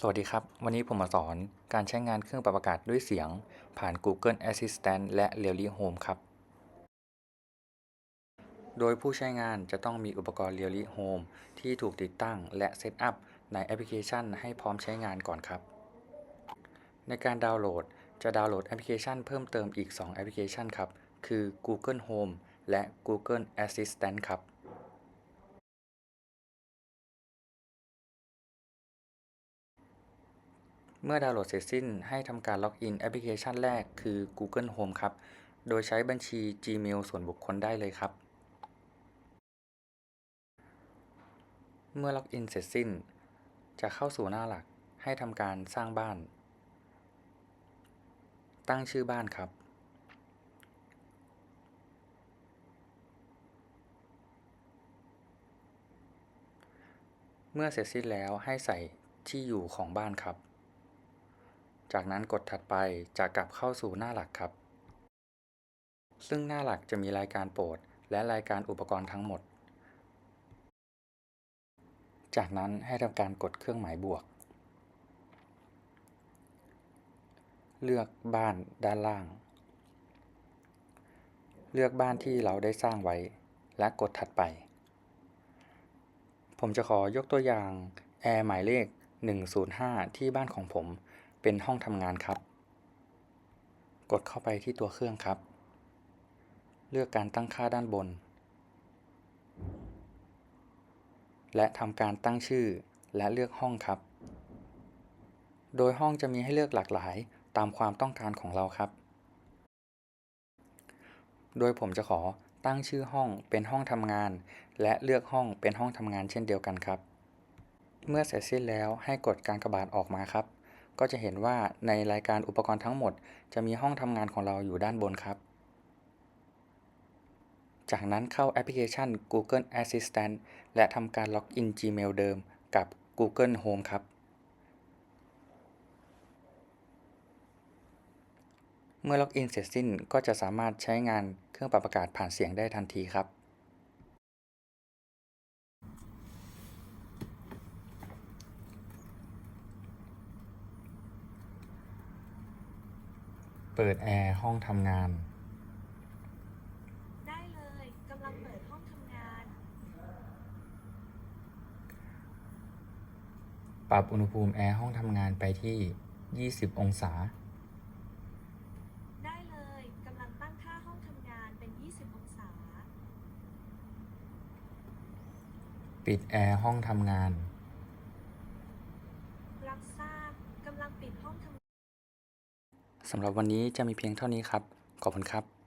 สวัสดีครับ วันนี้ผมมาสอนการใช้งานเครื่องปรับอากาศด้วยเสียง ผ่าน Google Assistant และ r e a l y Home ครับ โดยผู้ใช้งานจะต้องมีอุปกรณ์ r e a l y Home ที่ถูกติดตั้งและเซตอัพในแอปพลิเคชันให้พร้อมใช้งานก่อนครับ ในการดาวน์โหลดจะดาวน์โหลดแอปพลิเคชันเพิ่มเติมอีก 2 แอปพลิเคชันครับ คือ Google Home และ Google Assistant ครับ เมื่อดาวน์โหลดเสร็จสิ้นให้ทำการล็อกอินแอปพลิเคชันแรกคือ Google Home ครับ โดยใช้บัญชี Gmail ส่วนบุคคลได้เลยครับ เมื่อล็อกอินเสร็จสิ้น จะเข้าสู่หน้าหลักให้ทำการสร้างบ้าน ตั้งชื่อบ้านครับ เมื่อเสร็จสิ้นแล้วให้ใส่ที่อยู่ของบ้านครับ จากนั้นกดถัดไปจะกลับเข้าสู่หน้าหลักครับ ซึ่งหน้าหลักจะมีรายการโปรด และรายการอุปกรณ์ทั้งหมด จากนั้นให้ทำการกดเครื่องหมายบวก เลือกบ้านด้านล่าง เลือกบ้านที่เราได้สร้างไว้ และกดถัดไป ผมจะขอยกตัวอย่างแอร์หมายเลข 105 ที่บ้านของผม เป็นห้องทำงานครับ กดเข้าไปที่ตัวเครื่องครับ เลือกการตั้งค่าด้านบน และทำการตั้งชื่อและเลือกห้องครับ โดยห้องจะมีให้เลือกหลากหลายตามความต้องการของเราครับ โดยผมจะขอตั้งชื่อห้องเป็นห้องทำงาน และเลือกห้องเป็นห้องทำงานเช่นเดียวกันครับ เมื่อเสร็จสิ้นแล้วให้กดการกระบาดออกมาครับ ก็จะเห็นว่าในรายการอุปกรณ์ทั้งหมด จะมีห้องทำงานของเราอยู่ด้านบนครับ จากนั้นเข้าแอปพลิเคชัน Google Assistant และทำการล็อกอิน Gmail เดิมกับ Google Home ครับ เมื่อล็อกอินเสร็จสิ้นก็จะสามารถใช้งานเครื่องปรับอากาศผ่านเสียงได้ทันทีครับ เปิดแอร์ห้องทำงาน ได้เลยกำลังเปิดห้องทำงาน ปรับอุณหภูมิแอร์ห้องทำงานไปที่ 20 องศา ได้เลยกำลังตั้งค่าห้องทำงานเป็น 20 องศา ปิดแอร์ห้องทำงาน รับทราบกำลังปิดห้องทำ สำหรับวันนี้จะมีเพียงเท่านี้ครับ ขอบคุณครับ